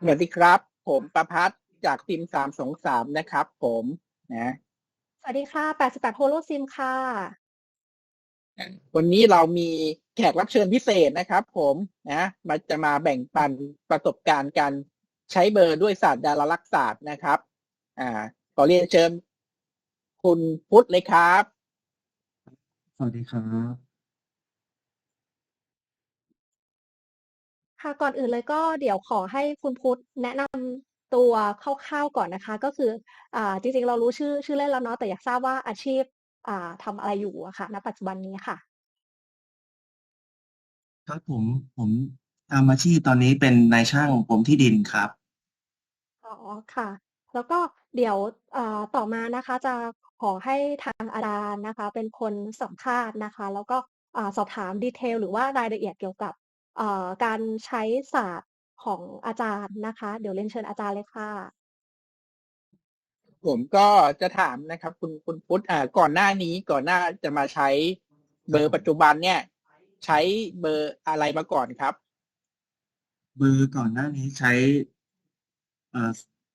สวัสดีครับ ผมประพัฒน์จากทีมสามสองสามนะครับ ผมนะสวัสดีค่ะ88โฮโลซิมค่ะ วันนี้เรามีแขกรับเชิญพิเศษนะครับ ผมนะมาจะมาแบ่งปันประสบการณ์การใช้เบอร์ด้วยศาสตร์ดาราลักษศาสตร์นะครับ อ่าขอเรียนเชิญคุณพุทธเลยครับ สวัสดีครับ ค่ะก่อนอื่นเลยก็เดี๋ยวขอให้คุณพุทธแนะนำตัวคร่าวๆก่อนนะคะ ก็คืออ่าจริงๆเรารู้ชื่อชื่อเล่นแล้วเนาะแต่อยากทราบว่าอาชีพอ่าทำอะไรอยู่อะค่ะณปัจจุบันนี้ค่ะ ครับผมผมทำอาชีพตอนนี้เป็นนายช่างกรมที่ดินครับ อ๋อค่ะ แล้วก็เดี๋ยวอ่าต่อมานะคะ จะขอให้ทางอาจารย์นะคะ เป็นคนสัมภาษณ์นะคะ แล้วก็อ่าสอบถาม detail หรือว่ารายละเอียดเกี่ยวกับเอ่อ การใช้ศาสตร์ของอาจารย์นะคะ เดี๋ยวเรียนเชิญอาจารย์เลยค่ะ ผมก็จะถามนะครับ คุณคุณพุทธอ่าก่อนหน้านี้ก่อนหน้าจะมาใช้เบอร์ปัจจุบันเนี่ย ใช้เบอร์อะไรมาก่อนครับ เบอร์ก่อนหน้านี้ใช้เอ่อ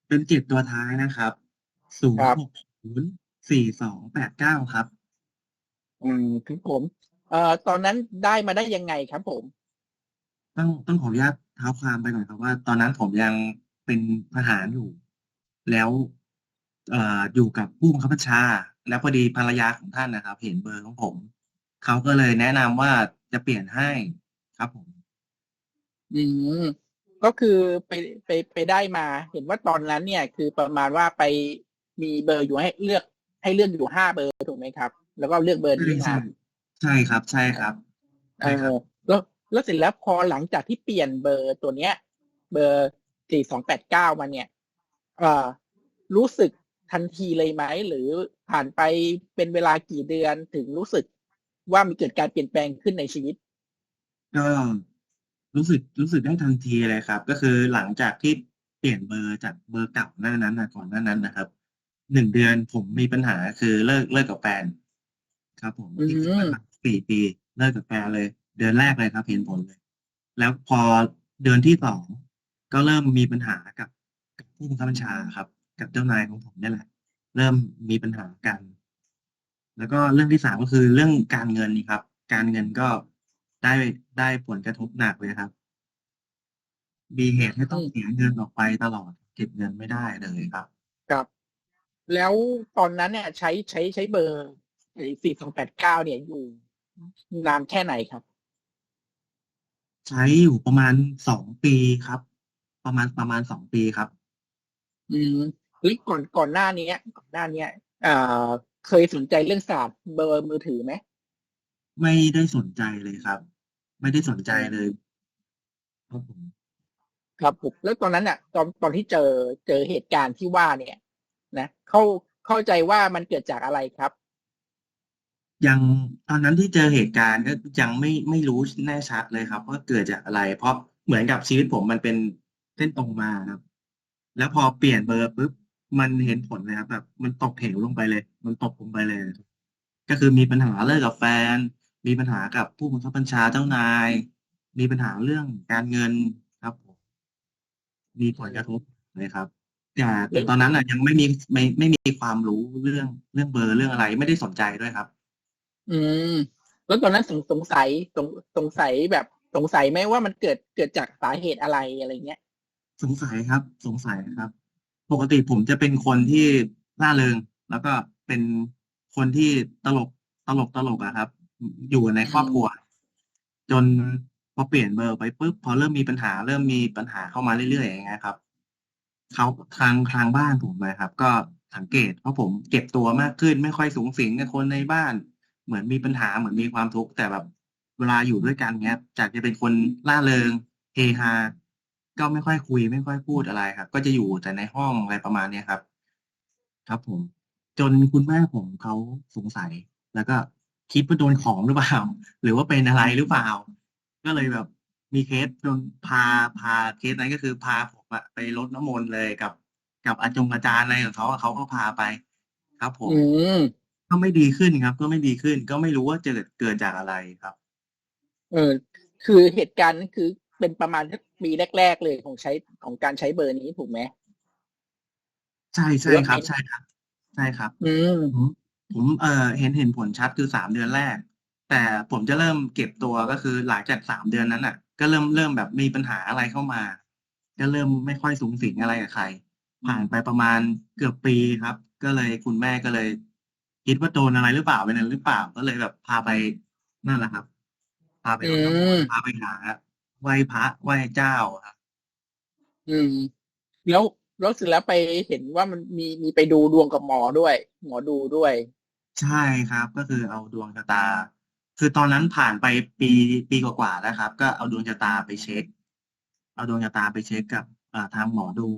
เป็นเจ็ดตัวท้ายนะครับศูนครัย์บหกศูนย์สี่สองแปดเก้าครับ อืมคือผม เอ่อตอนนั้นได้มาได้ยังไงครับผม ต้องต้องขออนุญาตเท้าความไปหน่อยครับว่า ตอนนั้นผมยังเป็นทหารอยู่ แล้วเอ่ออยู่กับผู้บังคับบัญชา แล้วพอดีภรรยาของท่านนะครับ เห็นเบอร์ของผม เขาก็เลยแนะนำว่าจะเปลี่ยนให้ครับผม อืมก็คือไปไปไปได้มา เห็นว่าตอนนั้นเนี่ย คือประมาณว่าไปมีเบอร์อยู่ให้เลือกให้เลือกอยู่ห้าเบอร์ถูกไหมครับ แล้วก็เลือกเบอร์ใช่นี้ใช่มาใช่ครับ ใช่ครับ เอใช่ครับอแล้ว แล้วเสร็จแล้วพอหลังจากที่เปลี่ยนเบอร์ตัวเนี้ย เบอร์สี่สองแปดเก้ามาเนี่ยเอ่อรู้สึกทันทีเลยไหมหรือผ่านไปเป็นเวลากี่เดือนถึงรู้สึกว่ามีเกิดการเปลี่ยนแปลงขึ้นในชีวิตก็รู้สึกรู้สึกได้ทันทีเลยครับ ก็คือหลังจากที่เปลี่ยนเบอร์จากเบอร์เก่าหน้านั้นนะก่อนหน้านั้นนะครับหนึ่งเดือนผมมีปัญหาคือเลิกเลิกกับแฟนครับ ผมอืมติดกันมาสี่ปีเลิกกับแฟนเลย เดือนแรกเลยครับ เห็นผลเลย แล้วพอเดือนที่สองก็เริ่มมีปัญหากับกับผู้บังคับบัญชาครับ กับเจ้านายของผมนี่แหละ เริ่มมีปัญหากัน แล้วก็เรื่องที่สามก็คือเรื่องการเงินนี่ครับ การเงินก็ได้ได้ผลกระทบหนักเลยครับ มีเหตุให้ต้องเสียเงินออกไปตลอด เก็บเงินไม่ได้เลยครับ ครับ แล้วตอนนั้นเนี่ย ใช้ใช้ใช้เบอร์สี่สองแปดเก้าเนี่ยอยู่นานแค่ไหนครับ ใช้อยู่ประมาณสองปีครับ ประมาณประมาณสองปีครับ อืมหรือก่อนก่อนหน้านี้ก่อนหน้าเนี้ยเอ่อเคยสนใจเรื่องศาสตร์เบอร์มือถือไหมไม่ได้สนใจเลยครับ ไม่ได้สนใจเลย ครับผมครับผมแล้วตอนนั้นอะ ตอนตอนที่เจอเจอเหตุการณ์ที่ว่าเนี่ย นะเข้าเข้าใจว่ามันเกิดจากอะไรครับ ยังตอนนั้นที่เจอเหตุการณ์ก็ยังไม่ไม่รู้แน่ชัดเลยครับ ว่าเกิดจากอะไร เพราะเหมือนกับชีวิตผมมันเป็นเส้นตรงมาครับ แล้วพอเปลี่ยนเบอร์ปุ๊บมันเห็นผลเลยครับแบบมันตกเหวลงไปเลย มันตกลงไปเลย ก็คือมีปัญหาเลิกกับแฟน มีปัญหากับผู้บังคับบัญชาเจ้านาย มีปัญหาเรื่องการเงินครับผมมีผลกระทบเลยครับแต่แต่ตอนนั้นอะยังไม่มีไม่ไม่มีความรู้เรื่องเรื่องเบอร์เรื่องอะไร ไม่ได้สนใจด้วยครับ อืม แล้วตอนนั้นสงสงสัยสงสงสัยแบบสงสัยไหมว่ามันเกิดเกิดจากสาเหตุอะไรอะไรเงี้ย สงสัยครับ สงสัยครับ ปกติผมจะเป็นคนที่ร่าเริง แล้วก็เป็นคนที่ตลกตลกตลกอะครับ อยู่ในครอบครัว จนพอเปลี่ยนเบอร์ไปปุ๊บพอเริ่มมีปัญหา เริ่มมีปัญหาเข้ามาเรื่อยๆอย่างเงี้ยครับเขาทางทางบ้านผมนะครับ ก็สังเกตเพราะผมเก็บตัวมากขึ้นไม่ค่อยสูงสิงกับคนในบ้าน เหมือนมีปัญหาเหมือนมีความทุกข์แต่แบบเวลาอยู่ด้วยกันเงี้ย จากจะเป็นคนร่าเริงเฮฮาก็ไม่ค่อยคุย ไม่ค่อยพูดอะไรครับ ก็จะอยู่แต่ในห้องอะไรประมาณเนี้ยครับ ครับผม จนคุณแม่ผมเขาสงสัย แล้วก็คิดว่าโดนของหรือเปล่า หรือว่าเป็นอะไรหรือเปล่า ก็เลยแบบมีเคสจนพาพาเคสนั้นก็คือพาผมอะไปรดน้ำมนต์เลยกับ กับอาจงอาจารย์อะไรของเขาเขาก็พาไป ครับผมอืม ก็ไม่ดีขึ้นครับ ก็ไม่ดีขึ้น ก็ไม่รู้ว่าจะเกิดเกิดจากอะไรครับ เออ คือเหตุการณ์นั้นคือเป็นประมาณปีแรก ๆ เลยของใช้ของการใช้เบอร์นี้ถูกไหมใช่ใช่หรือว่าครับเป็นใช่ครับ ใช่ครับ อืมผมผมเอ่อเห็นเห็นผลชัดคือสามเดือนแรก แต่ผมจะเริ่มเก็บตัวก็คือหลังจากสามเดือนนั้นอะ ก็เริ่มเริ่มแบบมีปัญหาอะไรเข้ามา ก็เริ่มไม่ค่อยสูงสิงอะไรกับใคร ผ่านไปประมาณเกือบปีครับ ก็เลยคุณแม่ก็เลย คิดว่าโดนอะไรหรือเปล่าเป็นอะไรหรือเปล่าก็เลยแบบพาไปนั่นแหละครับ พาไปรดน้ำมนต์พาไปหาไหว้พระไหว้เจ้าครับ อืม แล้วแล้วเสร็จแล้วไปเห็นว่ามันมีมีไปดูดวงกับหมอด้วย หมอดูด้วย ใช่ครับ ก็คือเอาดวงชะตา คือตอนนั้นผ่านไปปีปีกว่าๆแล้วครับ ก็เอาดวงชะตาไปเช็ค เอาดวงชะตาไปเช็คกับอ่าทางหมอดู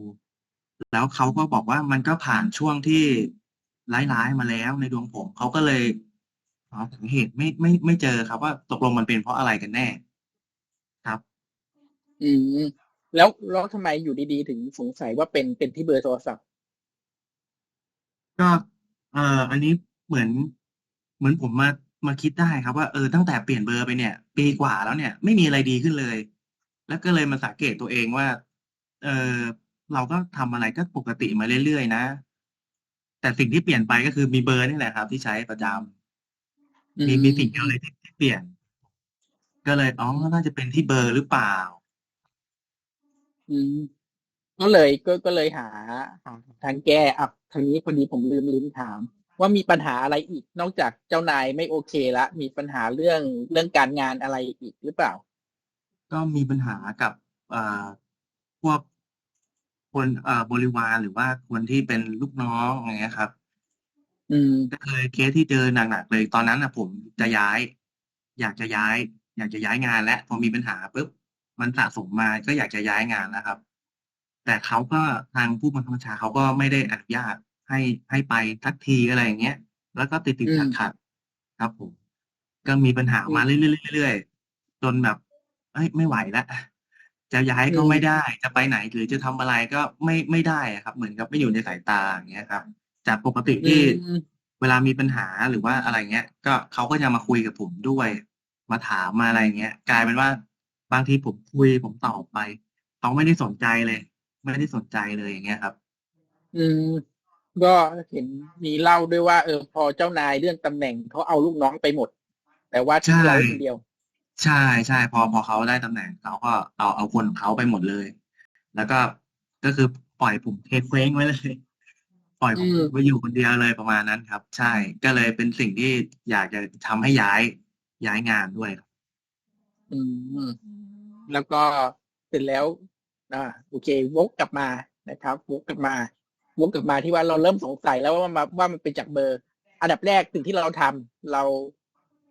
แล้วเขาก็บอกว่ามันก็ผ่านช่วงที่ ร้ายๆมาแล้วในดวงผมเขาก็เลยหาสาเหตุไม่ไม่ไม่เจอครับว่าตกลงมันเป็นเพราะอะไรกันแน่ ครับ อืมแล้วแล้วทำไมอยู่ดีๆ ถึงสงสัยว่าเป็นเป็นที่เบอร์โทรศัพท์ก็เอ่ออันนี้เหมือน เหมือนผมมามาคิดได้ครับว่าเออตั้งแต่เปลี่ยนเบอร์ไปเนี่ย ปีกว่าแล้วเนี่ย ไม่มีอะไรดีขึ้นเลย แล้วก็เลยมาสังเกตตัวเองว่า เออเราก็ทำอะไรก็ปกติมาเรื่อยๆนะ แต่สิ่งที่เปลี่ยนไปก็คือมีเบอร์นี่แหละครับ ที่ใช้ประจำอืมีมมีสิ่งเดียวเลยที่ที่เปลี่ยน ก็เลยอ๋อน่าจะเป็นที่เบอร์หรือเปล่า อืมก็เลยก็ก็เลยหาหาทางแก้อะทางนี้พอดีผมลืมลืมถาม ว่ามีปัญหาอะไรอีก นอกจากเจ้านายไม่โอเคละมีปัญหาเรื่องเรื่องการงานอะไรอีกหรือเปล่า ก็มีปัญหากับเอ่อพวก คนเอ่อบริวารหรือว่าคนที่เป็นลูกน้องอย่างเงี้ยครับ อืม ก็เลยเคสที่เจอหนักๆเลยตอนนั้นนะผมจะย้าย อยากจะย้าย อยากจะย้ายงานและพอมีปัญหาปุ๊บมันสะสมมาก็อยากจะย้ายงานแล้วครับ แต่เขาก็ทางผู้บังคับบัญชาเขาก็ไม่ได้อนุญาตให้ให้ไปทักทีอะไรอย่างเงี้ย แล้วก็ติดติดอืขัมดขัดๆครับผม ก็มีปัญหาอืมาม เรื่อยๆเรื่อยๆจนแบบเอ้ยไม่ไหวแล้ว จะย้ายอืก็ม ไม่ได้ จะไปไหนหรือจะทำอะไรก็ไม่ ไม่ได้อะครับ เหมือนกับไม่อยู่ในสายตา อย่างเงี้ยครับ จากปกติอืที่ม เวลามีปัญหา หรือว่าอะไรเงี้ย ก็ เขาก็จะมาคุยกับผมด้วย มาถามมาอะไรเงี้ย กลายเป็นว่าบางทีผมคุย ผมตอบไป เขาไม่ได้สนใจเลย ไม่ได้สนใจเลย อย่างเงี้ยครับ อืม ก็เห็นมีเล่าด้วยว่า เออ พอเจ้านายเลื่อนตำแหน่งเขาเอาลูกน้องไปหมด แต่ว่าทิ้งใช่เราคนเดียว ใช่ใช่พอพอเขาได้ตำแหน่งเขาก็เอาเอาคนของเขาไปหมดเลย แล้วก็ก็คือปล่อยผมเทเคว้งไว้เลย ปล่อยผอืมมไว้อยู่คนเดียวเลยประมาณนั้นครับ ใช่ก็เลยเป็นสิ่งที่อยากจะทำให้ย้ายย้ายงานด้วยครับ อืม แล้วก็เสร็จแล้ว อ่า โอเค วกกลับมานะครับ วกกลับมา วกกลับมาที่ว่าเราเริ่มสงสัยแล้วว่ามาว่ามันเป็นจากเบอร์ อันดับแรกสิ่งที่เราทำเรา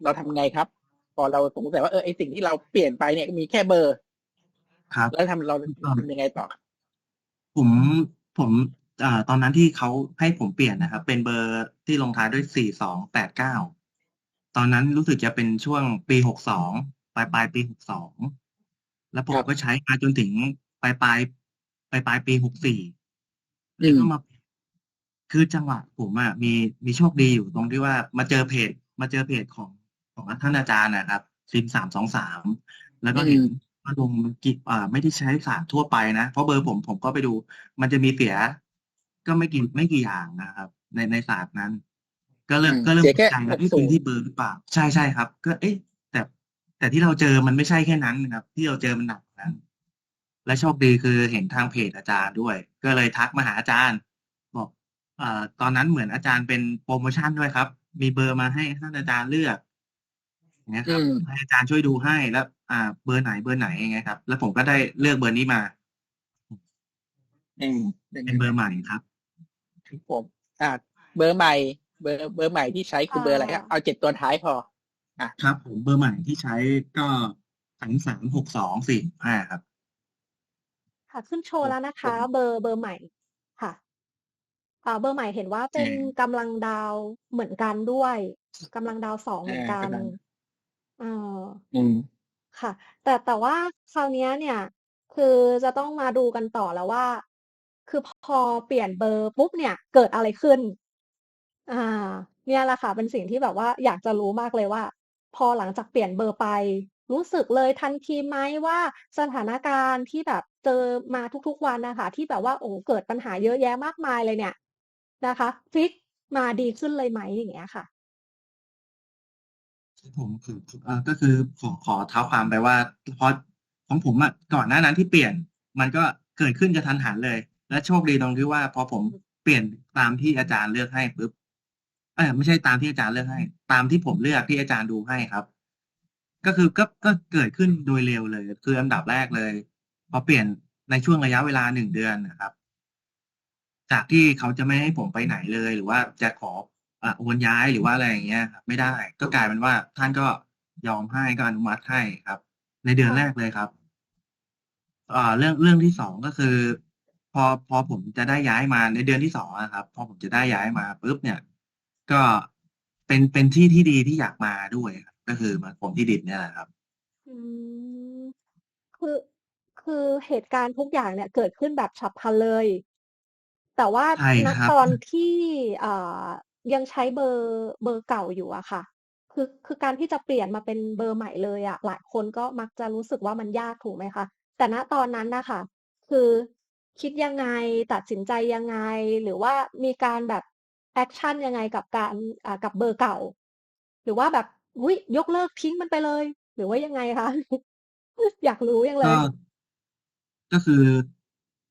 เราทำไงครับ พอเราสงสัยว่าเออไอสิ่งที่เราเปลี่ยนไปเนี่ยมีแค่เบอร์ ครับ แล้วทำเราทำยังไงต่อครับผมผมอ่าตอนนั้นที่เขาให้ผมเปลี่ยนนะครับ เป็นเบอร์ที่ลงท้ายด้วยสี่สองแปดเก้าตอนนั้นรู้สึกจะเป็นช่วงปีหกสองปลายปลายปีหกสองแล้วผมครับก็ใช้มาจนถึงปลายปลายปลายปลายปีหกสี่อืแล้วมก็มาคือจังหวะผมอะมีมีโชคดีอยู่ตรงที่ว่ามาเจอเพจ มาเจอเพจของ ของท่านอาจารย์นะครับซิมสามสองสามแล้วก็อืเห็นมว่าลงมันกิอ่าไม่ได้ใช้ศาสตร์ทั่วไปนะ เพราะเบอร์ผมผมก็ไปดู มันจะมีเสีย ก็ไม่กี่ไม่กี่อย่างนะครับ ในในศาสตร์นั้น ก็อืเริ่มมก็เริ่มเสียตแค่กใจหแล้วกที่ศูเป็นนย์ที่เบอร์หรือเปล่า ใช่ใช่ครับ ก็เอ๊ะ แต่แต่ที่เราเจอมันไม่ใช่แค่นั้นนะครับ ที่เราเจอมันหนักกว่านั้น และโชคดีคือเห็นทางเพจอาจารย์ด้วย ก็เลยทักมาหาอาจารย์ บอกเอ่อตอนนั้นเหมือนอาจารย์เป็นโปรโมชั่นด้วยครับ มีเบอร์มาให้ท่านอาจารย์เลือก อย่างเงี้ยคอืรับมให้อาจารย์ช่วยดูให้แล้ว อ่า เบอร์ไหนเบอร์ไหนอย่างเงี้ยครับ แล้วผมก็ได้เลือกเบอร์นี้มาอืมเป็นเบอร์ใหม่ครับครับผมอ่าเบอร์ใหม่ เบอร์เบอร์ใหม่ที่ใช้คือเบอร์อะไรครับอ่าเอาเจ็ดตัวท้ายพอ อะครับ ผมเบอร์ใหม่ที่ใช้ก็สามสามหกสองสี่ห้าครับ ค่ะ ขึ้นโชว์แล้วนะคะ เบอร์เบอร์ใหม่ค่ะอ่าเบอร์ใหม่เห็นว่าเป็นอืมกำลังดาวเหมือนกันด้วยกำลังดาวสองเหมือนกันอ่ากำลัง เออ อืม ค่ะ แต่ แต่ว่าคราวเนี้ยเนี่ย คือจะต้องมาดูกันต่อแล้วว่า คือพอเปลี่ยนเบอร์ปุ๊บเนี่ย เกิดอะไรขึ้น อ่า เนี่ยแหละค่ะ เป็นสิ่งที่แบบว่าอยากจะรู้มากเลยว่า พอหลังจากเปลี่ยนเบอร์ไป รู้สึกเลยทันทีไหมว่า สถานการณ์ที่แบบเจอมาทุก ๆ วันน่ะค่ะ ที่แบบว่า โอ้โฮ เกิดปัญหาเยอะแยะมากมายเลยเนี่ย นะคะ พลิกมาดีขึ้นเลยไหม?อย่างเงี้ยค่ะ ผมคือคืออ่าก็คือขอขอเท้าความไปว่าเพราะของผมอะก่อนหน้านั้นที่เปลี่ยน มันก็เกิดขึ้นกะทันหันเลย และโชคดีตรงที่ว่า พอผมเปลี่ยนตามที่อาจารย์เลือกให้ปุ๊บเอ๊ยไม่ใช่ตามที่อาจารย์เลือกให้ ตามที่ผมเลือกที่อาจารย์ดูให้ครับ ก็คือก็ก็เกิดขึ้นโดยเร็วเลย คืออันดับแรกเลยพอเปลี่ยนในช่วงระยะเวลา1เดือนนะครับ จากที่เขาจะไม่ให้ผมไปไหนเลย หรือว่าจะขอ โอนย้ายหรือว่าอะไรอย่างเงี้ยครับไม่ได้ก็กลายเป็นว่าท่านก็ยอมให้ก็อนุมัติให้ครับ ในเดือนค่ะแรกเลยครับอ่าเรื่องเรื่องที่2ก็คือ พอพอผมจะได้ย้ายมาในเดือนที่2อะครับ พอผมจะได้ย้ายมาปุ๊บเนี่ย ก็เป็นเป็นที่ที่ดีที่อยากมาด้วยครับก็คือมากรมที่ดินเนี่ยแหละครับอืมคือคือเหตุการณ์ทุกอย่างเนี่ย เกิดขึ้นแบบฉับพลันเลย แต่ว่าใช่ณครับตอนที่อ่า ยังใช้เบอร์เบอร์เก่าอยู่อะค่ะ คือคือการที่จะเปลี่ยนมาเป็นเบอร์ใหม่เลยอะหลายคนก็มักจะรู้สึกว่ามันยากถูกไหมคะ?แต่ณตอนนั้นนะค่ะคือคิดยังไงตัดสินใจยังไง หรือว่ามีการแบบแอกชันยังไงกับการอ่ากับเบอร์เก่า หรือว่าแบบอุ๊ยยกเลิกทิ้งมันไปเลย หรือว่ายังไงคะ?อยากรู้จังเลก็ยก็คือ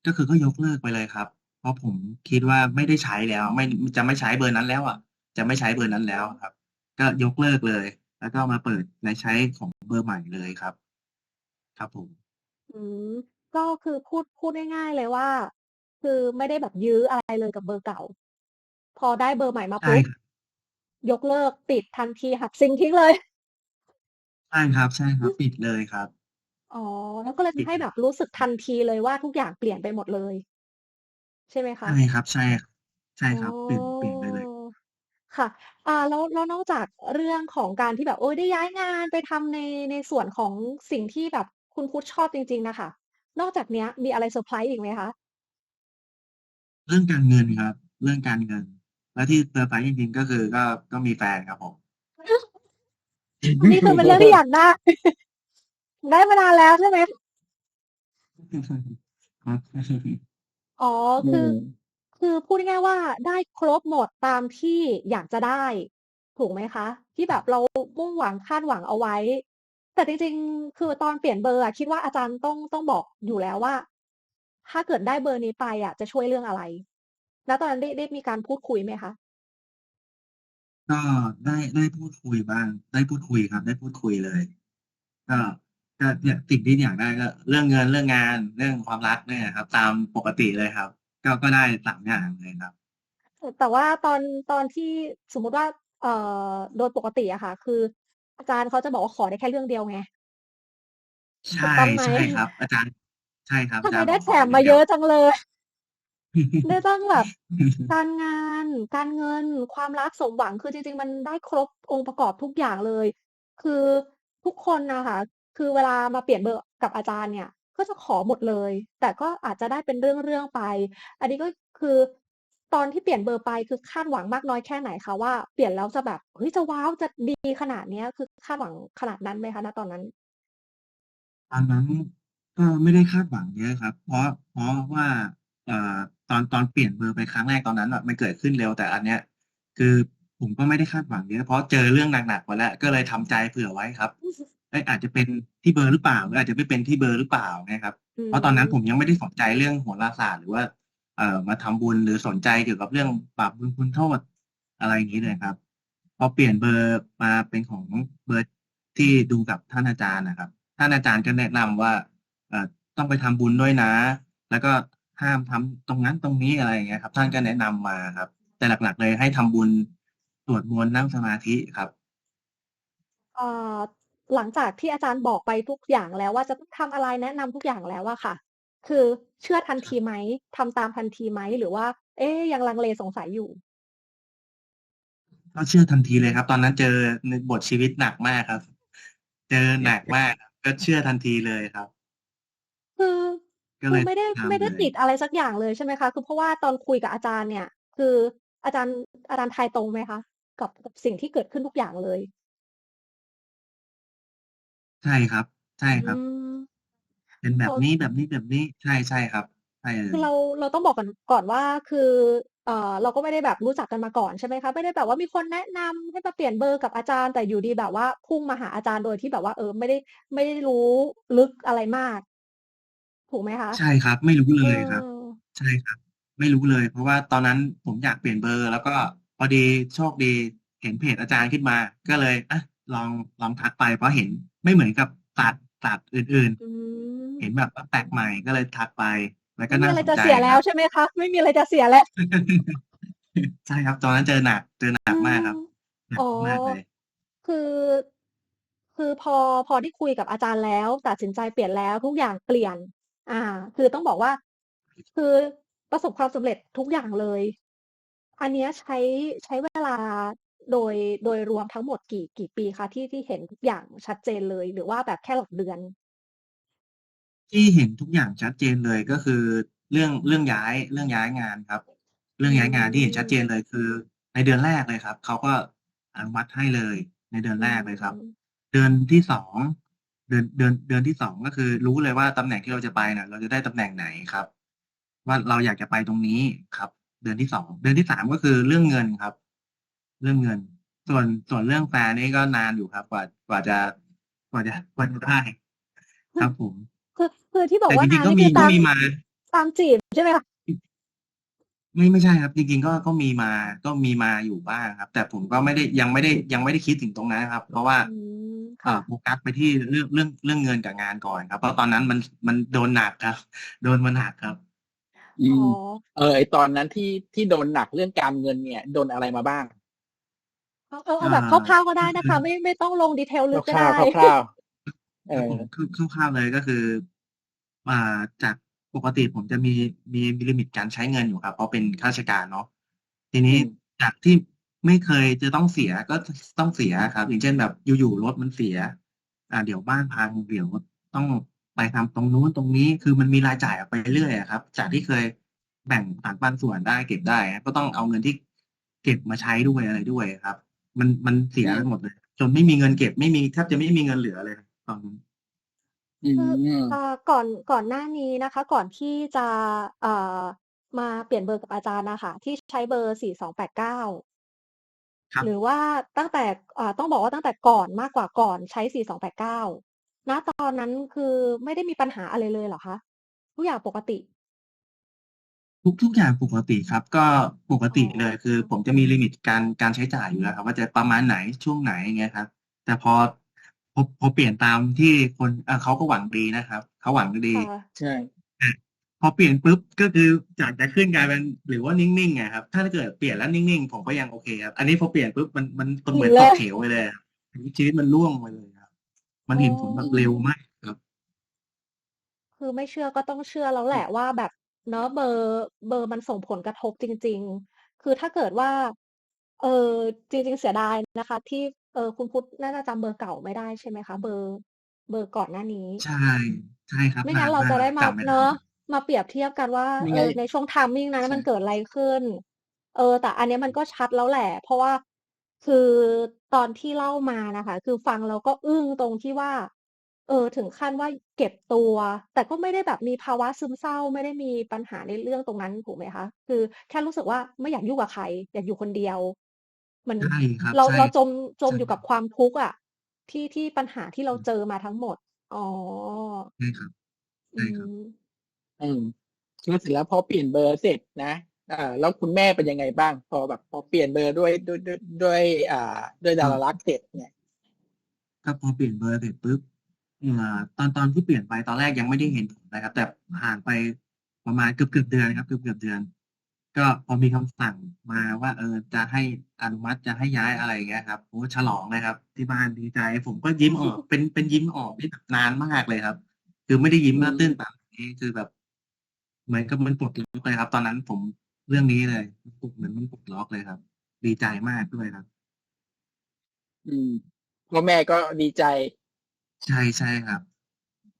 ก็คือก็ยกเลิกไปเลยครับ เพราะผมคิดว่าไม่ได้ใช้แล้ว ไม่จะไม่ใช้เบอร์นั้นแล้วอะจะไม่ใช้เบอร์นั้นแล้วครับ ก็ยกเลิกเลย แล้วก็มาเปิดในใช้ของเบอร์ใหม่เลยครับ ครับผม อืมก็คือพูดพูดง่ายๆเลยว่า คือไม่ได้แบบยื้ออะไรเลยกับเบอร์เก่า พอได้เบอร์ใหม่มาใช่ปุ๊บครับยกเลิกปิดทันทีหักซิงค์ทิ้งเลย ใช่ครับใช่ครับ ปิดเลยครับ อ๋อ แล้วก็เลยปิด ทำให้แบบรู้สึกทันทีเลยว่าทุกอย่างเปลี่ยนไปหมดเลย ใช่ไหมคะ?ใช่ครับ ใช่ ใช่อ๋อ ครับ เปลี่ยน เปลี่ยนไปเลย ค่ะ อ่า แล้ว แล้วนอกจากเรื่องของการที่แบบโอ๊ยได้ย้ายงานไปทำใน ในส่วนของสิ่งที่แบบคุณพุทธชอบจริง ๆ น่ะค่ะ นอกจากเนี้ยมีอะไรเซอร์ไพรส์อีกไหมคะ?เรื่องการเงินครับ เรื่องการเงิน และที่เซอร์ไพรส์จริง ๆ ก็คือ ก็ ก็มีแฟนครับผมนี่คือเป็นเรื่องที่อยากได้ ได้มานานแล้วใช่ไหม?ครับ อ๋อ อืคือ ม คือพูดง่ายๆว่าได้ครบหมดตามที่อยากจะได้ ถูกไหมคะ?ที่แบบเรามุ่งหวังคาดหวังเอาไว้ แต่จริงๆ คือตอนเปลี่ยนเบอร์อะคิดว่าอาจารย์ต้องต้องบอกอยู่แล้วว่า ถ้าเกิดได้เบอร์นี้ไปอะจะช่วยเรื่องอะไรณตอนนั้นได้ได้มีการพูดคุยไหมคะ?ก็ได้ได้พูดคุยบ้าง ได้พูดคุยครับ ได้พูดคุยเลย ก็ ก็เนี่ยสิ่งที่อยากได้ก็ เรื่องเงินเรื่องงานเรื่องความรักเนี่ยครับ ตามปกติเลยครับ ก็ก็ได้3อย่างเลยครับเออแต่ว่าตอนตอนที่สมมุติว่า เอ่อโดยปกติอะค่ะ คือ อาจารย์เขาจะบอกว่าขอได้แค่เรื่องเดียวไงใชถูก่ต้องไหม?ใช่ครับ อาจารย์ ใช่ครับทำอาไมจารย์ไดบ้อกแถขอมเรื่องมาเดีเยยว อะจังเลย ได้ตั้งแบบ การงาน การเงิน ความรักสมหวัง คือจริง ๆ มันได้ครบองค์ประกอบทุกอย่างเลย คือทุกคนน่ะค่ะ คือเวลามาเปลี่ยนเบอร์กับอาจารย์เนี่ย ก็จะขอหมดเลย แต่ก็อาจจะได้เป็นเรื่องๆไป อันนี้ก็คือตอนที่เปลี่ยนเบอร์ไปคือคาดหวังมากน้อยแค่ไหนคะว่าเปลี่ยนแล้วจะแบบเฮ้ยจะว้าวจะดีขนาดเนี้ย คือคาดหวังขนาดนั้นไหมคะณตอนนั้น?ตอนนั้นก็ไม่ได้คาดหวังเยอะครับ เพราะเพราะว่าเอ่อตอนตอนเปลี่ยนเบอร์ไปครั้งแรกตอนนั้นน่ะมันเกิดขึ้นเร็วแต่อันเนี้ย คือผมก็ไม่ได้คาดหวังเยอะเพราะเจอเรื่องหนักๆมาแล้วก็เลยทำใจเผื่อไว้ครับ เอ๊ยอาจจะเป็นที่เบอร์หรือเปล่าหรืออาจจะไม่เป็นที่เบอร์หรือเปล่าเงี้ยครับอืเพราะตอนนั้นผมมยังไม่ได้สนใจเรื่องโหราศาสตร์หรือว่าเอ่อมาทำบุญหรือสนใจเกี่ยวกับเรื่องบาปบุญคุณโทษอะไรอย่างงี้เลยครับ พอเปลี่ยนเบอร์มาเป็นของเบอร์ที่ดูกับท่านอาจารย์น่ะครับ ท่านอาจารย์ก็แนะนำว่าเอ่อต้องไปทำบุญด้วยนะ แล้วก็ห้ามทำตรงนั้นตรงนี้อะไรอย่างเงี้ยครับ ท่านก็แนะนำมาครับ แต่หลัก ๆ เลยให้ทำบุญสวดมนต์นั่งสมาธิครับเอ่อ หลังจากที่อาจารย์บอกไปทุกอย่างแล้วว่าจะต้องทำอะไรแนะนำทุกอย่างแล้วอะค่ะ คือเชื่อทันทีไหมทำตามทันทีไหมหรือว่า เอ๊ะยังลังเลสงสัยอยู่?ก็เชื่อทันทีเลยครับ ตอนนั้นเจอในบทชีวิตหนักมากครับ เจอหนักมากก็เชื่อทันทีเลยครับ คือก็คืเลอยไม่ได้ทำไม่ได้เลยติดอะไรสักอย่างเลยใช่ไหมคะ?คือเพราะว่าตอนคุยกับอาจารย์เนี่ย คืออาจารย์อาจารย์ทายตรงไหมคะ?กับกับสิ่งที่เกิดขึ้นทุกอย่างเลย ใช่ครับ ใช่ครับอืมเป็นแบบโอ้นี้ แบบนี้ แบบนี้ ใช่ ใช่ครับ ใช่เลคือย เรา เราต้องบอกก่อน ก่อนว่า คือ เอ่อ เราก็ไม่ได้แบบรู้จักกันมาก่อนใช่ไหมคะ ไม่ได้แบบว่ามีคนแนะนำให้มาเปลี่ยนเบอร์กับอาจารย์ แต่อยู่ดีแบบว่าพุ่งมาหาอาจารย์โดยที่แบบว่า เออ ไม่ได้ ไม่ได้รู้ลึกอะไรมาก ถูกไหมคะ ใช่ครับ ไม่รู้เอเลยครับ อ ใช่ครับ ไม่รู้เลย เพราะว่าตอนนั้นผมอยากเปลี่ยนเบอร์ แล้วก็พอดี โชคดี เห็นเพจอาจารย์ขึ้นมา ก็เลยอะ ลองลองทักไปเพราะเห็นไม่เหมือนกับศาสตร์ศาสตร์อื่นอืมๆเห็นแบบว่าแปลกใหม่ก็เลยทักไป แล้วก็ไม่มีน่าอะไรสนจะใจเสียคแล้รัวบใช่ไหมคะ ไม่มีอะไรจะเสียแล้ว ใช่ครับ ตอนนั้นเจอหนักเจอหนัอืกมากมครับหนัอ๋กอมากเลยคือคือพอพอที่คุยกับอาจารย์แล้ว ตัดสินใจเปลี่ยนแล้วทุกอย่างเปลี่ยน อ่า คือต้องบอกว่า คือประสบความสำเร็จทุกอย่างเลย อันเนี้ยใช้ใช้เวลา โดยโดยรวมทั้งหมดกี่กี่ปีคะที่ที่เห็นทุกอย่างชัดเจนเลย หรือว่าแบบแค่หลักเดือน?ที่เห็นทุกอย่างชัดเจนเลยก็คือเรื่องเรื่องย้ายเรื่องย้ายงานครับ เรื่องย้ายงานที่เห็นชัดเจนเลยคือ ในเดือนแรกเลยครับเขาก็อนุมัติให้เลย ในเดือนอืแรกเลยครับมเดือนที่2เดือนเดือนเดือนที่2ก็คือ รู้เลยว่าตำแหน่งที่เราจะไปน่ะเราจะได้ตำแหน่งไหนครับ ว่าเราอยากจะไปตรงนี้ครับ เดือนที่2เดือนที่3ก็คือเรื่องเงินครับ เรื่องเงิน ส่วนส่วนเรื่องแฟนนี่ก็นานอยู่ครับ กว่ากว่าจะกว่าจะกว่าจะได้ครับผมคือคือที่บอแต่กว่าจรินางนๆก็นี่มีคือก็ตามมีมาตามจีบใช่ไหมคะ?ไม่ไม่ใช่ครับ จริงๆก็ก็มีมาก็มีมาอยู่บ้างครับ แต่ผมก็ไม่ได้ยังไม่ได้ยังไม่ได้คิดถึงตรงนั้นครับ เพราะว่าอืมเอ่ค่ะอโฟกัสไปที่เรื่องเรื่องเรื่องเงินกับงานก่อนครับ เพราะตอนนั้นมันมันโดนหนักครับ โดนมาหนักครับอือ๋อมเออไอ้ตอนนั้นที่ที่โดนหนักเรื่องการเงินเนี่ย โดนอะไรมาบ้าง? เอาเอาเอ่เอาแบบอคร่าวๆก็ได้ก็นะคืคะอไม่ไม่ต้องลง detail ลึกคก็ร่าได้วๆคร่าวๆเอครับผอมคร่าวคร่าวๆเลยก็คืออ่าจากปกติผมจะมีมีมีลิมิตการใช้เงินอยู่ครับเพราะเป็นข้าราชการเนาะทีอืนี้มจากที่ไม่เคยจะต้องเสียก็จะต้องเสียอะครับ อย่างเช่นแบบอยู่ๆรถมันเสีย อ่า เดี๋ยวบ้านพังเดี๋ยวต้องไปทำตรงนู้นตรงนี้คือมันมีรายจ่ายออกไปเรื่อยอะครับ จากที่เคยแบ่งสรรปันส่วนได้เก็บได้ ก็ต้องเอาเงินที่เก็บมาใช้ด้วยอะไรด้วยอะครับ มันมันเสีอืยไปมหมดเลย จนไม่มีเงินเก็บไม่มีแทบจะไม่มีเงินเหลือเลยครับตอนนั้นอืคือมเอ่อก่อนก่อนหน้านี้นะคะ ก่อนที่จะเอ่อมาเปลี่ยนเบอร์กับอาจารย์น่ะค่ะที่ใช้เบอร์4289ครัหบรือว่าตั้งแต่อ่าต้องบอกว่าตั้งแต่ก่อนมากกว่าก่อนใช้4289ณตอนนั้นคือไม่ได้มีปัญหาอะไรเลยเหรอคะ?ทุกอย่างปกติ ทุกทุกอย่างปกติครับ ก็ปกอ๋ติเลย คือผอมจะมีลิมิตการการใช้จ่ายอยู่แล้วครับ ว่าจะประมาณไหนช่วงไหนอย่างเงี้ยครับ แต่พอพอพอเปลี่ยนตามที่คนอ่าเขาก็หวังดีนะครับเขาหวังดี ค่ะ ใช่อาพอเปลี่ยนปุ๊บก็คือจากจะขึ้นกลายเป็นหรือว่านิ่งๆอะครับ ถ้าเกิดเปลี่ยนแล้วนิ่งๆ ผมก็ยังโอเคครับ อันนี้พอเปลี่ยนปุ๊บมันมันมันหเหนีมือนเลตกย เหวไปเลยอะชีวิตมันร่วงไปเลยครับ มันอ๋เห็นผลแบบเร็วอมากครับ คือไม่เชื่อก็ต้องเชื่อแล้วแหละว่าแบบ เนาะเบอร์เบอร์มันส่งผลกระทบจริง ๆ คือถ้าเกิดว่า เอ่อจริง ๆ เสียดายนะคะ ที่เอ่อคุณพุทธน่าจะจำเบอร์เก่าไม่ได้ใช่ไหมคะ?เบอร์เบอร์ก่อนหน้านี้ ใช่ ใช่ครับไม่นางั้นนเรามาจะกได้มาจำไม่ไดเนา้ะมาเปรียบเทียบกันว่านี่เอไงอในช่วง timing นั้นใช่ มันเกิดอะไรขึ้น เออ แต่อันเนี้ยมันก็ชัดแล้วแหละ เพราะว่าคือตอนที่เล่ามาน่ะค่ะคือฟังแล้วก็อึ้งตรงที่ว่า เออ ถึงขั้นว่าเก็บตัว แต่ก็ไม่ได้แบบมีภาวะซึมเศร้า ไม่ได้มีปัญหาในเรื่องตรงนั้นถูกไหมคะ?คือแค่รู้สึกว่าไม่อยากยุ่งกับใคร อยากอยู่คนเดียว มันใช่ครับ เราใช่เราจมจใชมอยู่กับ่ครับความทุกข์อะที่ที่ปัญหาที่เราอืมเจอมาทั้งหมด อ๋อ ใช่ครับอืใช่ครับ ม อืมแล้วเสร็จแล้วพอเปลี่ยนเบอร์เสร็จนะอ่าแล้วคุณแม่เป็นยังไงบ้าง?พอแบบพอเปลี่ยนเบอร์ด้วยด้วยด้วยด้วยอ่า ด้วยดาก็รารักษ์เสร็จเนี่ย ก็พอเปลี่ยนเบอร์เสร็จปุ๊บ อ่าตอนตอนที่เปลี่ยนไปตอนแรกยังไม่ได้เห็นผลนะครับ แต่ผ่านไปประมาณเกือบๆเดือนครับเกือบๆเดือน ก็พอมีคำสั่งมาว่า เออจะให้อนุมัติจะให้ย้ายอะไรอย่างเงี้ยครับโอ้โฮฉลองเลยครับ ที่บ้านดีใจ ผมก็ยิ้มออกเป็นเป็นยิ้มออกนี่แบบนานมากเลยครับ คือไม่ได้ยิ้มอืแล้วตื้นมตันอย่างงี้คือแบบเหมือนกับมันปลดล็อกเลยครับ ตอนนั้นผมเรื่องนี้เลยปลดเหมือนมันปลดล็อกเลยครับ ดีใจมากด้วยครับ อืมพ่อแม่ก็ดีใจ ใช่ใช่ครับ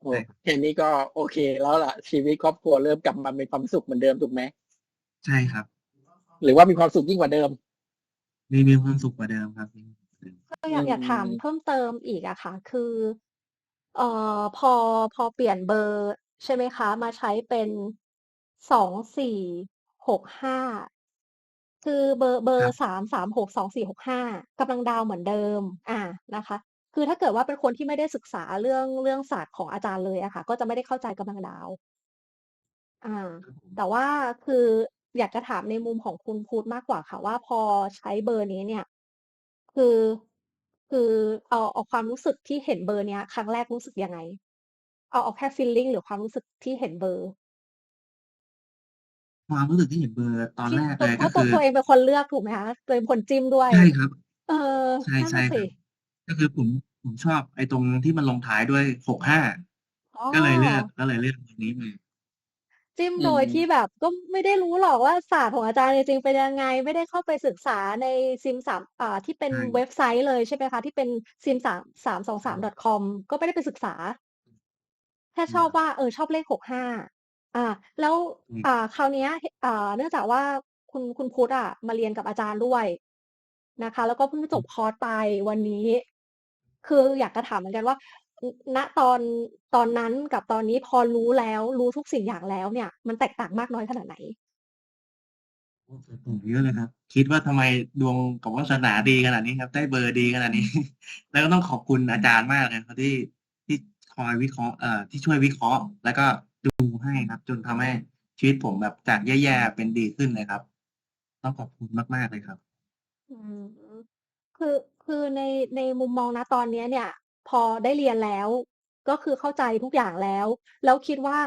โอ้ใช่ครับแค่นี้ก็โอเคแล้วล่ะ ชีวิตครอบครัวเริ่มกลับมามีความสุขเหมือนเดิมถูกไหม?ใช่ครับ หรือว่ามีความสุขยิ่งกว่าเดิม?มีมีความสุขกว่าเดิมครับมีกว่าเดิมก็อือยากอยากถามมเพิ่มเติมอีกอะค่ะ คือเอ่อพอพอเปลี่ยนเบอร์ใช่ไหมคะ มาใช้เป็นสองสี่หกห้าคือเบอร์เบอครัร์บสามสามหกสองสี่หกห้ากำลังดาวเหมือนเดิม อ่านะคะ คือถ้าเกิดว่าเป็นคนที่ไม่ได้ศึกษาเรื่องเรื่องศาสตร์ของอาจารย์เลยอะค่ะ ก็จะไม่ได้เข้าใจกำลังดาว อ่าครับผมแต่ว่าคืออยากจะถามในมุมของคุณพูดมากกว่าค่ะ ว่าพอใช้เบอร์นี้เนี่ย คือคือเอาเอาความรู้สึกที่เห็นเบอร์เนี้ย ครั้งแรกรู้สึกยังไง เอาเอาแค่ฟีลลิงหรือความรู้สึกที่เห็นเบอร์ความรู้สึกที่เห็นเบอร์ตอนที่แรกตัวเลยเพก็ราะตัวคือตัวเองเป็นคนเลือกถูกไหมคะตัวเองเป็นคนจิ้มด้วยใช่ครับ เออใช่นั่นใช่น่ะคสิรับ ก็คือผมผมชอบไอ้ตรงที่มันลงท้ายด้วยหกห้าอ๋อ ก็เลยเลือกก็เลยเลือกตัวนี้มาจิ้มอืโดยมที่แบบก็ไม่ได้รู้หรอกว่าศาสตร์ของอาจารย์จริงๆเป็นยังไง ไม่ได้เข้าไปศึกษาในซิมสามอ่าที่เป็นใช่เว็บไซต์เลยใช่ไหมคะ ที่เป็นซิมสามสามสองสาม .com ก็ไม่ได้ไปศึกษา แค่ชอบว่าเออชอบเลขหกห้าอ่า แล้วอืมอ่าคราวเนี้ยอ่าเนื่องจากว่าคุณคุณพุทธอะมาเรียนกับอาจารย์ด้วยนะคะ แล้วก็เพิ่งจบคอร์สไปวันนี้ คืออยากจะถามเหมือนกันว่า ณตอนตอนนั้นกับตอนนี้พอรู้แล้วรู้ทุกสิ่งอย่างแล้วเนี่ย มันแตกต่างมากน้อยขนาดไหน?โอ้แตกต่างเยอะเลยครับ คิดว่าทำไมดวงกับวาสนาดีขนาดนี้ครับ ได้เบอร์ดีขนาดนี้ แล้วก็ต้องขอบคุณอาจารย์มากเลยครับที่ที่คอยวิเคราะห์เอ่อที่ช่วยวิเคราะห์ แล้วก็ดูให้ครับ จนทำให้ชีวิตผมแบบจากแย่ๆเป็นดีขึ้นเลยครับ ต้องขอบคุณมากๆเลยครับ อืมคือ คือในในมุมมองณตอนเนี้ยเนี่ย พอได้เรียนแล้ว ก็คือเข้าใจทุกอย่างแล้ว แล้วคิดว่า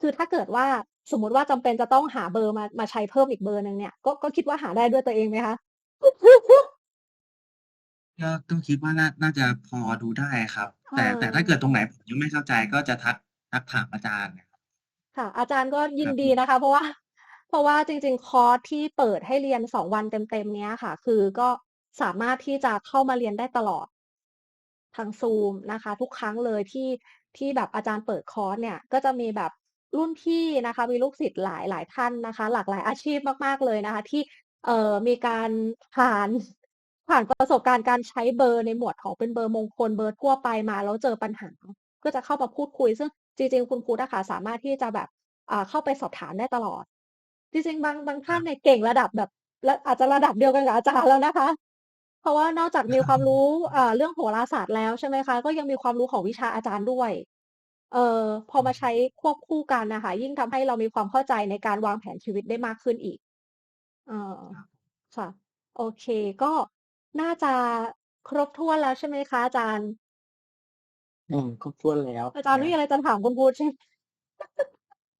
คือถ้าเกิดว่าสมมุติว่าจำเป็นจะต้องหาเบอร์มามาใช้เพิ่มอีกเบอร์หนึ่งเนี่ยก็ก็คิดว่าหาได้ด้วยตัวเองไหมคะ?ก็ก็คิดว่าน่าน่าจะพอดูได้ครับเอแต่แต่ถ้าอเกิดตรงไหนผมยังไม่เข้าใจก็จะทักทักถามอาจารย์นะครับค่ะ อาจารย์ก็ยิคนรับดีนะคะ เพราะว่า เพราะว่าจริงๆ คอร์สที่เปิดให้เรียน2วันเต็มๆเนี้ยค่ะ คือก็ สามารถที่จะเข้ามาเรียนได้ตลอดทาง Zoom นะคะ ทุกครั้งเลยที่ที่แบบอาจารย์เปิดคอร์สเนี่ย ก็จะมีแบบรุ่นพี่นะคะ มีลูกศิษย์หลายหลายท่านนะคะ หลากหลายอาชีพมาก ๆ เลยนะคะ ที่เอ่อมีการผ่านผ่านประสบการณ์การใช้เบอร์ในหมวดของเป็นเบอร์มงคลเบอร์ทั่วไปมาแล้วเจอปัญหา ก็จะเข้ามาพูดคุย ซึ่งจริง ๆ คุณพุทธอะคะสามารถที่จะแบบอ่าเข้าไปสอบถามได้ตลอด จริงๆบางบางท่านเนี่ยเก่งระดับแบบระอาจจะระดับเดียวกันกับอาจารย์แล้วนะคะ เพราะว่านอกจากมีความรู้อ่าเรื่องโหราศาสตร์แล้วใช่ไหมคะ ก็ยังมีความรู้ของวิชาอาจารย์ด้วย เอ่อพออืมามใช้ควบคู่กันน่ะค่ะยิ่งทำให้เรามีความเข้าใจในการวางแผนชีวิตได้มากขึ้นอีก เออครับค่ะ โอเค ก็น่าจะครบถ้วนแล้วใช่ไหมคะอาจารย์?อืมครบถ้วนแล้วอาจารย์ไม่มีอะไรจะถามคุณพุทธใช่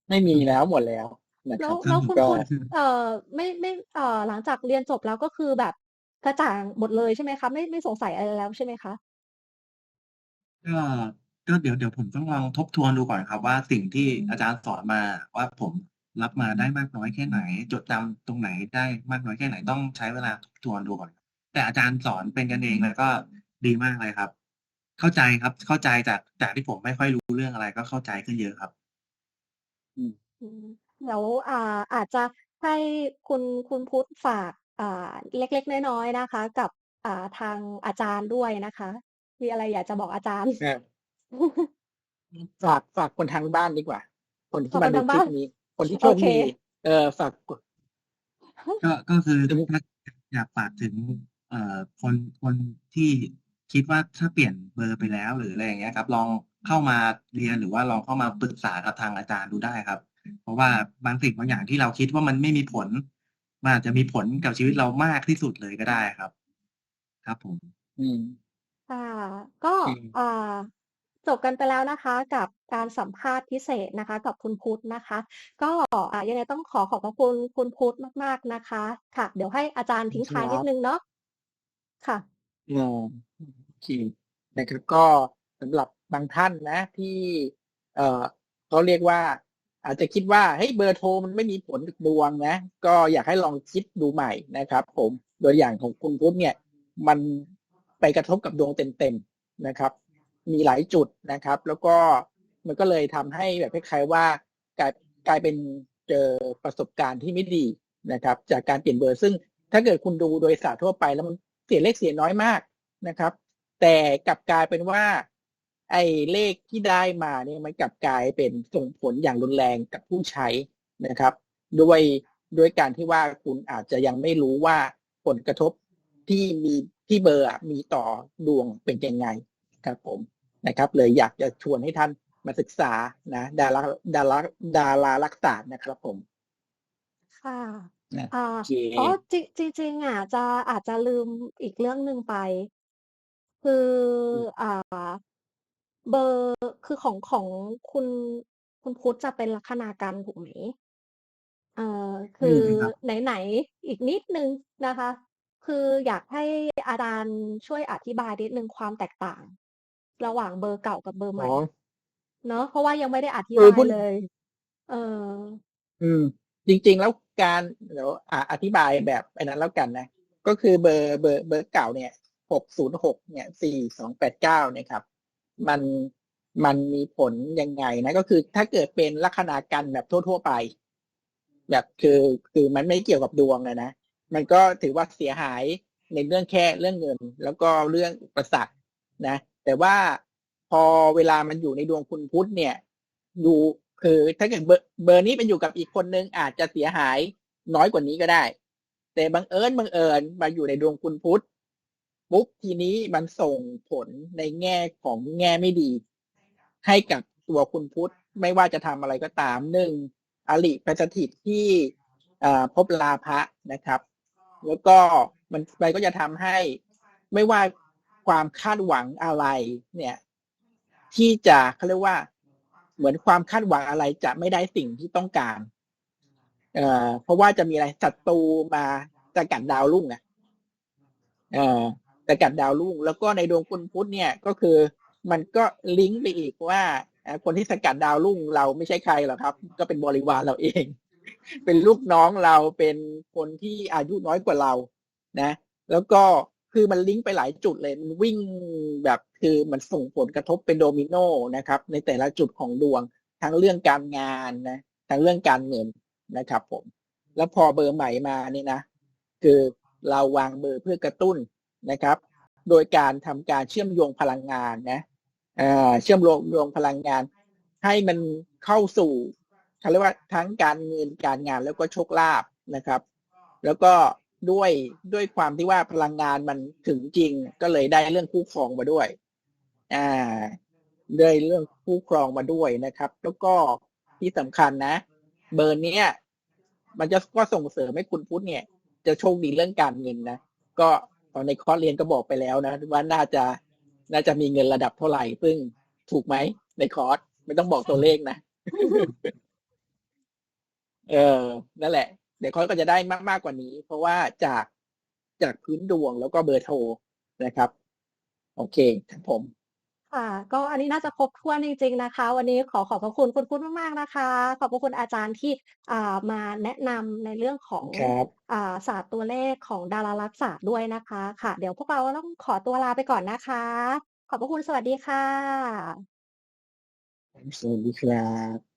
ไม่มีแล้วหมดแล้วนะแล้ครัวบครัแล้บวผมคุณก็พุทธเอ่อไม่ไม่เอ่อหลังจากเรียนจบแล้วก็คือแบบ กระจ่างหมดเลยใช่ไหมคะ?ไม่ไม่สงสัยอะไรแล้วใช่ไหมคะ?ก็ ก็เดี๋ยว เดี๋ยวผมต้องลองทบทวนดูก่อนครับว่า สิ่งที่อือามจารย์สอนมาว่า ผมรับมาได้มากน้อยแค่ไหน จดจำตรงไหนได้มากน้อยแค่ไหน ต้องใช้เวลาทบทวนดูก่อน แต่อาจารย์สอนเป็นกันเอง แล้วก็ดีมากเลยครับ เข้าใจครับ เข้าใจจาก จากที่ผมไม่ค่อยรู้เรื่องอะไร ก็เข้าใจขึ้นเยอะครับ อืม อืมเดี๋ยวอ่า อาจจะให้คุณ คุณพุทธฝาก อ่าเล็กๆน้อยๆนะคะ กับอ่าทางอาจารย์ด้วยนะคะ มีอะไรอยากจะบอกอาจารย์?ครับอืมฝากฝากคนทางบ้านดีกว่า คนฝาที่กมาคนดูทางคบ้ลิาปนนี้ คนที่โชโอคเคดีเอ่อฝากกด ก็ก็คือจะถ้าอยากฝากถึง เอ่อคนคนที่คิดว่าถ้าเปลี่ยนเบอร์ไปแล้วหรืออะไรอย่างเงี้ยครับ ลองเข้ามาเรียนหรือว่าลองเข้ามาปรึกษากับทางอาจารย์ดูได้ครับ เพราะว่าบางสิ่งบางอย่างที่เราคิดว่ามันไม่มีผล มันอาจจะมีผลกับชีวิตเรามากที่สุดเลยก็ได้ครับ ครับผม อืมค่ะก็อืมอ่าจบกันไปแล้วนะคะกับการสัมภาษณ์พิเศษนะคะกับคุณพุทธนะคะ ก็อ่ายังไงต้องขอขอบพระคุณคุณพุทธมาก ๆนะคะ ค่ะ เดี๋ยวให้อาจารย์ทิ้งคท้ายรันิดบหนึ่งเนาะค่ะอ๋อโอเคนะครับก็สำหรับบางท่านนะที่ เอ่อเขาเรียกว่า อาจจะคิดว่าเฮ้ยเบอร์โทรมันไม่มีผลกับดวงนะ ก็อยากให้ลองคิดดูใหม่นะครับ ผมตัวอย่างของคุณพุทธเนี่ย มันไปกระทบกับดวงเต็มๆนะครับ มีหลายจุดนะครับ แล้วก็มันก็เลยทำให้แบบคล้ายๆว่ากลายกลายเป็นเจอประสบการณ์ที่ไม่ดีนะครับ จากการเปลี่ยนเบอร์ซึ่งถ้าเกิดคุณดูโดยศารทั่วไปแล้วมันเสียเล็กเสียน้อยมากนะครับ แต่กลับกลายเป็นว่า ไอ้เลขที่ได้มาเนี่ยมันกลับกลายเป็นส่งผลอย่างรุนแรงกับผู้ใช้นะครับด้วยด้วยการที่ว่าคุณอาจจะยังไม่รู้ว่าผลกระทบที่มีที่เบอร์อะมีต่อดวงเป็นยังไงครับผมนะครับ เลยอยากจะชวนให้ท่านมาศึกษานะดาราดาราดารารักษานะครับผม ค่ะนะอ่าโอเคอ๋อจริงจริงๆอะจะอาจจะลืมอีกเรื่องหนึ่งไป คืออ่า เบอร์คือของของคุณคุณพุทธจะเป็นลัคนากันถูกไหมเอ่อคือมครับไหนๆอีกนิดนึงนะคะ คืออยากให้อาจารย์ช่วยอธิบายนิดนึงความแตกต่าง ระหว่างเบอร์เก่ากับเบอร์ใหม่อ๋อเนอะเพราะว่ายังไม่ได้อธิายเออบพูดเลย เอออืม จริง ๆ แล้วการเดี๋ยวอะอธิบายแบบไอ้นั้นแล้วกันนะก็คือเบอร์เบอร์เบอร์เก่าเนี่ยหกศูนย์หกเนี่ยสี่สองแปดเก้าเนี่ยครับ มันมันมีผลยังไงนะ ก็คือถ้าเกิดเป็นลัคนากันแบบทั่ว ๆ ไป แบบคือคือมันไม่เกี่ยวกับดวงนะนะมันก็ถือว่าเสียหายในเรื่องแค่เรื่องเงิน แล้วก็เรื่องอุประสักนะ แต่ว่าพอเวลามันอยู่ในดวงคุณพุทธเนี่ยดูคือถ้าเกิดเบอร์นี้ไปอยู่กับอีกคนนึงอาจจะเสียหายน้อยกว่านี้ก็ได้ แต่บังเอิญบังเอิญมาอยู่ในดวงคุณพุทธ ปุ๊บทีนี้มันส่งผลในแง่ของแง่ไม่ดี ให้กับตัวคุณพุทธไม่ว่าจะทำอะไรก็ตามหนึ่งอลิไปสถิตที่อ่าภพลาภะนะครับ แล้วก็มันไปก็จะทำให้ไม่ว่าความคาดหวังอะไร เนี่ย ที่จะเขาเรียกว่า เหมือนความคาดหวังอะไรจะไม่ได้สิ่งที่ต้องการเอ่อเพราะว่าจะมีอะไรศัตรูมาจะกัดดาวรุ่งอะเอ่อ จะกัดดาวรุ่งแล้วก็ในดวงคุณพุธเนี่ยก็คือมันก็ลิงก์ไปอีกว่าคนที่สกัดดาวรุ่งเราไม่ใช่ใครหรอกครับ ก็เป็นบริวารเราเอง เป็นลูกน้องเราเป็นคนที่อายุน้อยกว่าเรานะ แล้วก็คือมันลิงก์ไปหลายจุดเลยมันวิ่งแบบคือมันส่งผลกระทบเป็นโดมิโนนะครับ ในแต่ละจุดของดวงทั้งเรื่องการงานนะทั้งเรื่องการเงินนะครับ ผม แล้วพอเบอร์ใหม่มานี่นะคือเราวางเบอร์เพื่อกระตุ้น นะครับ โดยการทำการเชื่อมโยงพลังงานนะเชื่อมโยงพลังงาน ให้มันเข้าสู่เขาเรียกว่าทั้งการเงินการงานแล้วก็โชคลาภนะครับ แล้วก็ด้วยด้วยความที่ว่าพลังงานมันถึงจริง ก็เลยได้เรื่องคู่ครองมาด้วยอ่าได้เรื่องคู่ครองมาด้วยนะครับ แล้วก็ที่สำคัญนะ เบอร์นี้มันจะก็ส่งเสริมให้คุณพุทธเนี่ย จะโชคดีเรื่องการเงินนะก็ ตอนในคอร์สเรียนก็บอกไปแล้วนะว่าน่าจะน่าจะมีเงินระดับเท่าไหร่ซึ่งถูกไหมในคอร์สไม่ต้องบอกตัวเลขนะ เออ นั่นแหละ เดี๋ยวคอร์สก็จะได้มากมากกว่านี้ เพราะว่าจากจากพื้นดวงแล้วก็เบอร์โทรนะครับ โอเคครับผม ค่ะ ก็อันนี้น่าจะครบถ้วนจริง ๆ นะคะ วันนี้ขอขอบพระคุณคุณพุทธมากๆนะคะ ขอบพระคุณอาจารย์ที่อ่ามาแนะนำในเรื่องของครับอ่าศาสตร์ตัวเลขของดารารักษาด้วยนะคะค่ะ เดี๋ยวพวกเราต้องขอตัวลาไปก่อนนะคะ ขอบพระคุณสวัสดีค่ะ สวัสดีครับ